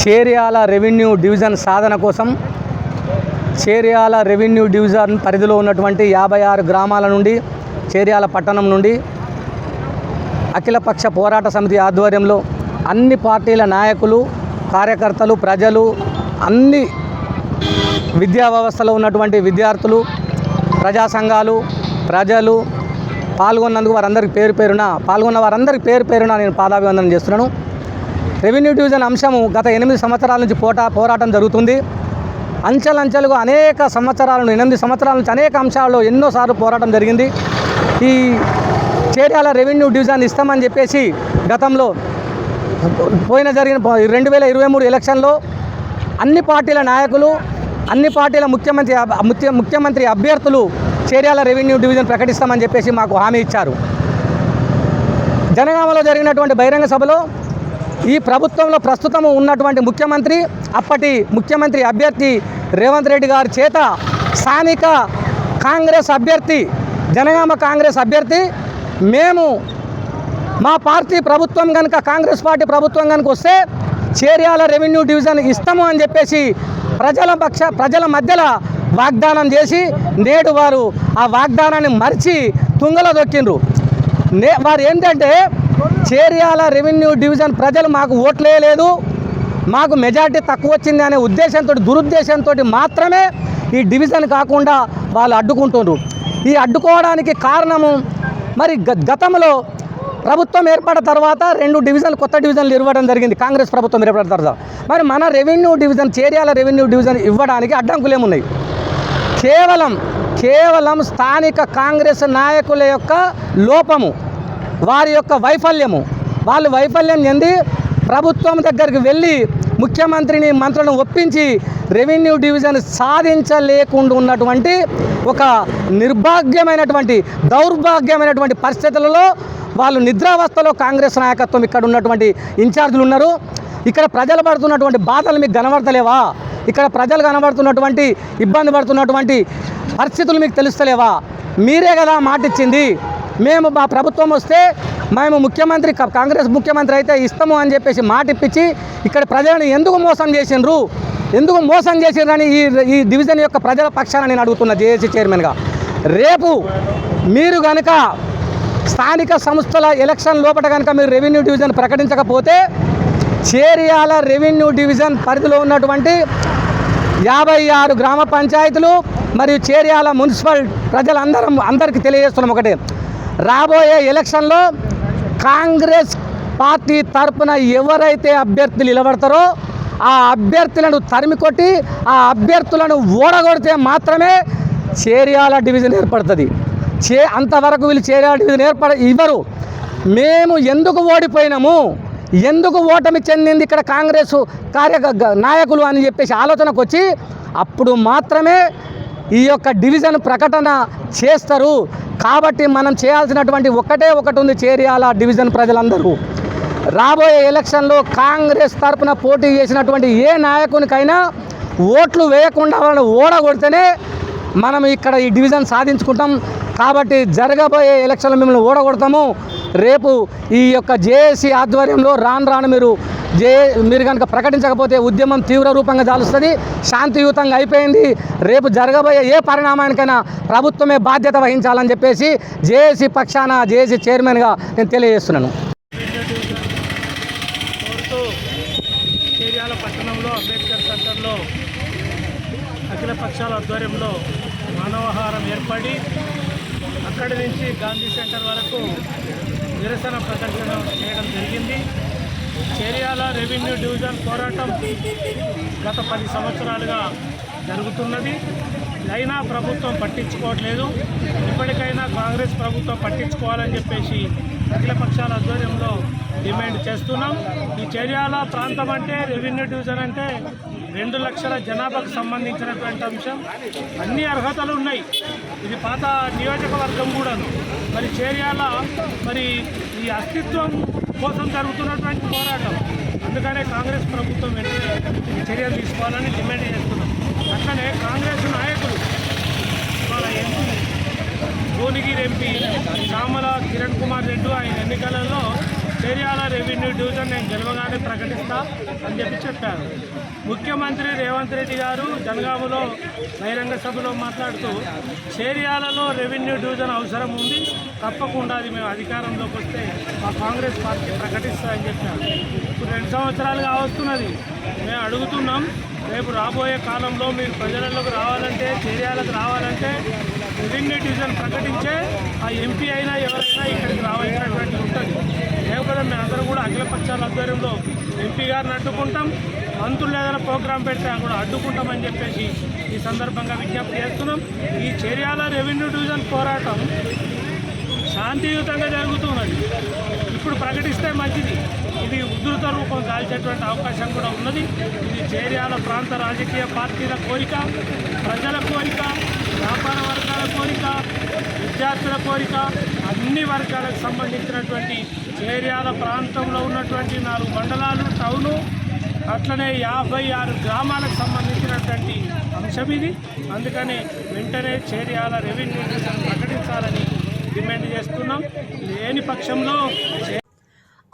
Cheriyal revenue division సాధన కోసం Cheriyal revenue division పరిధిలో ఉన్నటువంటి యాభై ఆరు గ్రామాల నుండి చేర్యాల పట్టణం నుండి అఖిలపక్ష పోరాట సమితి ఆధ్వర్యంలో అన్ని పార్టీల నాయకులు కార్యకర్తలు ప్రజలు అన్ని విద్యా వ్యవస్థలో ఉన్నటువంటి విద్యార్థులు ప్రజా సంఘాలు ప్రజలు పాల్గొన్నందుకు వారందరికి పేరు పేరున పాల్గొన్న వారందరికి పేరు పేరున నేను పాదాభివందనం చేస్తున్నాను. రెవెన్యూ డివిజన్ అంశము గత ఎనిమిది సంవత్సరాల నుంచి పోటా పోరాటం జరుగుతుంది. అంచెలంచెలుగా అనేక సంవత్సరాలను ఎనిమిది సంవత్సరాల నుంచి అనేక అంశాల్లో ఎన్నోసార్లు పోరాటం జరిగింది. ఈ చేర్యాల రెవెన్యూ డివిజన్ ఇస్తామని చెప్పేసి గతంలో పోయిన జరిగిన రెండు వేల ఇరవై మూడు ఎలక్షన్లో అన్ని పార్టీల నాయకులు అన్ని పార్టీల ముఖ్యమంత్రి ముఖ్య ముఖ్యమంత్రి అభ్యర్థులు చేర్యాల రెవెన్యూ డివిజన్ ప్రకటిస్తామని చెప్పేసి మాకు హామీ ఇచ్చారు. జనగామలో జరిగినటువంటి బహిరంగ సభలో ఈ ప్రభుత్వంలో ప్రస్తుతం ఉన్నటువంటి ముఖ్యమంత్రి అప్పటి ముఖ్యమంత్రి అభ్యర్థి రేవంత్ రెడ్డి గారి చేత స్థానిక కాంగ్రెస్ అభ్యర్థి జనగామ కాంగ్రెస్ అభ్యర్థి మేము మా పార్టీ ప్రభుత్వం కనుక కాంగ్రెస్ పార్టీ ప్రభుత్వం కనుక వస్తే చేర్యాల రెవెన్యూ డివిజన్ ఇస్తాము అని చెప్పేసి ప్రజల పక్ష ప్రజల మధ్యలో వాగ్దానం చేసి నేడు వారు ఆ వాగ్దానాన్ని మరిచి తుంగలో దొక్కిండ్రు. నే వారు ఏంటంటే చేరియాల రెవెన్యూ డివిజన్ ప్రజలు మాకు ఓట్లేయలేదు మాకు మెజార్టీ తక్కువ వచ్చింది అనే ఉద్దేశంతో దురుద్దేశంతో మాత్రమే ఈ డివిజన్ కాకుండా వాళ్ళు అడ్డుకుంటున్నారు ఈ అడ్డుకోవడానికి కారణము మరి గ- గతంలో ప్రభుత్వం ఏర్పడిన తర్వాత రెండు డివిజన్లు కొత్త డివిజన్లు ఇవ్వడం జరిగింది. కాంగ్రెస్ ప్రభుత్వం ఏర్పడిన తర్వాత. మరి మన revenue division Cheriyala revenue division ఇవ్వడానికి అడ్డంకులు ఏమున్నాయి కేవలం కేవలం స్థానిక కాంగ్రెస్ నాయకుల యొక్క లోపము వారి యొక్క వైఫల్యము. వాళ్ళు వైఫల్యం చెంది ప్రభుత్వం దగ్గరికి వెళ్ళి ముఖ్యమంత్రిని మంత్రులను ఒప్పించి రెవెన్యూ డివిజన్ సాధించలేకుండా ఉన్నటువంటి ఒక నిర్భాగ్యమైనటువంటి దౌర్భాగ్యమైనటువంటి పరిస్థితులలో వాళ్ళు నిద్రావస్థలో కాంగ్రెస్ నాయకత్వం ఇక్కడ ఉన్నటువంటి ఇన్ఛార్జీలు ఉన్నారు. ఇక్కడ ప్రజలు పడుతున్నటువంటి బాధలు మీకు కనబడతలేవా? ఇక్కడ ప్రజలు కనబడుతున్నటువంటి ఇబ్బంది పడుతున్నటువంటి పరిస్థితులు మీకు తెలుస్తలేవా? మీరే కదా మాట ఇచ్చింది మేము మా ప్రభుత్వం వస్తే మేము ముఖ్యమంత్రి కాంగ్రెస్ ముఖ్యమంత్రి అయితే ఇస్తాము అని చెప్పేసి మాట ఇప్పించి ఇక్కడ ప్రజలను ఎందుకు మోసం చేసిండ్రు? ఎందుకు మోసం చేసిండ్రని ఈ ఈ డివిజన్ యొక్క ప్రజల పక్షాన నేను అడుగుతున్నా జేఏసీ చైర్మన్గా. రేపు మీరు కనుక స్థానిక సంస్థల ఎలక్షన్ లోపల కనుక మీరు రెవెన్యూ డివిజన్ ప్రకటించకపోతే చేరియాల రెవెన్యూ డివిజన్ పరిధిలో ఉన్నటువంటి యాభై ఆరు గ్రామ పంచాయతీలు మరియు చేరియాల మున్సిపల్ ప్రజలందరం అందరికీ తెలియజేస్తున్నాం ఒకటే. రాబోయే ఎలక్షన్లో కాంగ్రెస్ పార్టీ తరపున ఎవరైతే అభ్యర్థులు నిలబడతారో ఆ అభ్యర్థులను తరిమి కొట్టి ఆ అభ్యర్థులను ఓడగొడితే మాత్రమే చేరియాల డివిజన్ ఏర్పడుతుంది. చే అంతవరకు వీళ్ళు చేరియాల డివిజన్ ఏర్పడ ఇవ్వరు. మేము ఎందుకు ఓడిపోయినాము? ఎందుకు ఓటమి చెందింది ఇక్కడ కాంగ్రెస్ కార్య నాయకులు అని చెప్పేసి ఆలోచనకు వచ్చి అప్పుడు మాత్రమే ఈ యొక్క డివిజన్ ప్రకటన చేస్తారు. కాబట్టి మనం చేయాల్సినటువంటి ఒకటే ఒకటి ఉంది చేరియాల డివిజన్ ప్రజలందరూ. రాబోయే ఎలక్షన్లో కాంగ్రెస్ తరపున పోటీ చేసినటువంటి ఏ నాయకునికైనా ఓట్లు వేయకుండా వాళ్ళని ఓడగొడితేనే మనం ఇక్కడ ఈ డివిజన్ సాధించుకుంటాం. కాబట్టి జరగబోయే ఎలక్షన్లో మిమ్మల్ని ఓడగొడతాము. రేపు ఈ యొక్క జేఏసీ ఆధ్వర్యంలో రాను రాను మీరు జే మీరు కనుక ప్రకటించకపోతే ఉద్యమం తీవ్ర రూపంగా జాలుస్తుంది శాంతియుతంగా అయిపోయింది. రేపు జరగబోయే ఏ పరిణామానికైనా ప్రభుత్వమే బాధ్యత వహించాలని చెప్పేసి జేఏసీ పక్షాన జేఏసీ చైర్మన్గా నేను తెలియజేస్తున్నాను. పట్టణంలో అంబేద్కర్ సెంటర్లో అఖిల పక్షాల ఆధ్వర్యంలో మానవహారం ఏర్పడి అక్కడి నుంచి గాంధీ సెంటర్ వరకు నిరసన ప్రదర్శన చేయడం జరిగింది. చేర్యాల రెవెన్యూ డివిజన్ పోరాటం గత పది సంవత్సరాలుగా జరుగుతున్నది. అయినా ప్రభుత్వం పట్టించుకోవట్లేదు. ఇప్పటికైనా కాంగ్రెస్ ప్రభుత్వం పట్టించుకోవాలని చెప్పేసి అఖిల పక్షాల ఆధ్వర్యంలో డిమాండ్ చేస్తున్నాం. ఈ చర్యాల ప్రాంతం అంటే రెవెన్యూ డివిజన్ అంటే రెండు లక్షల జనాభాకు సంబంధించినటువంటి అంశం. అన్ని అర్హతలు ఉన్నాయి. ఇది పాత నియోజకవర్గం కూడాను. మరి చేర్యాల మరి ఈ అస్తిత్వం కోసం జరుగుతున్నటువంటి పోరాటం. అందుకనే కాంగ్రెస్ ప్రభుత్వం వెంటనే చర్యలు తీసుకోవాలని డిమాండ్ చేస్తున్నాం. అట్లనే కాంగ్రెస్ నాయకులు వాళ్ళ ఎంపీ భువనగిరి ఎంపీ శ్యామల కిరణ్ కుమార్ రెడ్డి ఆయన ఎన్నికలలో చేర్యాల రెవెన్యూ డివిజన్ నేను గెలవగానే ప్రకటిస్తా అని చెప్పి చెప్పారు. ముఖ్యమంత్రి రేవంత్ రెడ్డి గారు జనగామలో బహిరంగ సభలో మాట్లాడుతూ చేరియాలలో రెవెన్యూ డివిజన్ అవసరం ఉంది తప్పకుండా అది మేము అధికారంలోకి వస్తే మా కాంగ్రెస్ పార్టీ ప్రకటిస్తామని చెప్పారు. ఇప్పుడు రెండు సంవత్సరాలుగా వస్తున్నది. మేము అడుగుతున్నాం రేపు రాబోయే కాలంలో మీరు ప్రజలకు రావాలంటే చేరియాలకు రావాలంటే రెవెన్యూ డివిజన్ ప్రకటించే ఆ ఎంపీ అయినా ఎవరైనా ఇక్కడికి రావాల్సినటువంటి ఉంటుంది. లేకపోతే మేమందరం కూడా అఖిల పక్షాల ఆధ్వర్యంలో ఎంపీ గారిని అడ్డుకుంటాం. మంత్రులు ఏదైనా ప్రోగ్రాం పెడితే కూడా అడ్డుకుంటామని చెప్పేసి ఈ సందర్భంగా విజ్ఞప్తి చేస్తున్నాం. ఈ చర్యాల రెవెన్యూ డివిజన్ పోరాటం శాంతియుతంగా జరుగుతున్నది. ఇప్పుడు ప్రకటిస్తే మంచిది. ఇది ఉధృత రూపం దాల్చేటువంటి అవకాశం కూడా ఉన్నది. ఇది చేర్యాల ప్రాంత రాజకీయ పార్టీల కోరిక ప్రజల కోరిక వ్యాపార వర్గాల కోరిక విద్యార్థుల కోరిక అన్ని వర్గాలకు సంబంధించినటువంటి చేర్యాల ప్రాంతంలో ఉన్నటువంటి నాలుగు మండలాలు టౌను అట్లనే యాభై ఆరు గ్రామాలకు సంబంధించినటువంటి అంశం ఇది. అందుకని వెంటనే చేర్యాల రెవెన్యూ ప్రకటించాలని డిమాండ్ చేస్తున్నాం. లేని పక్షంలో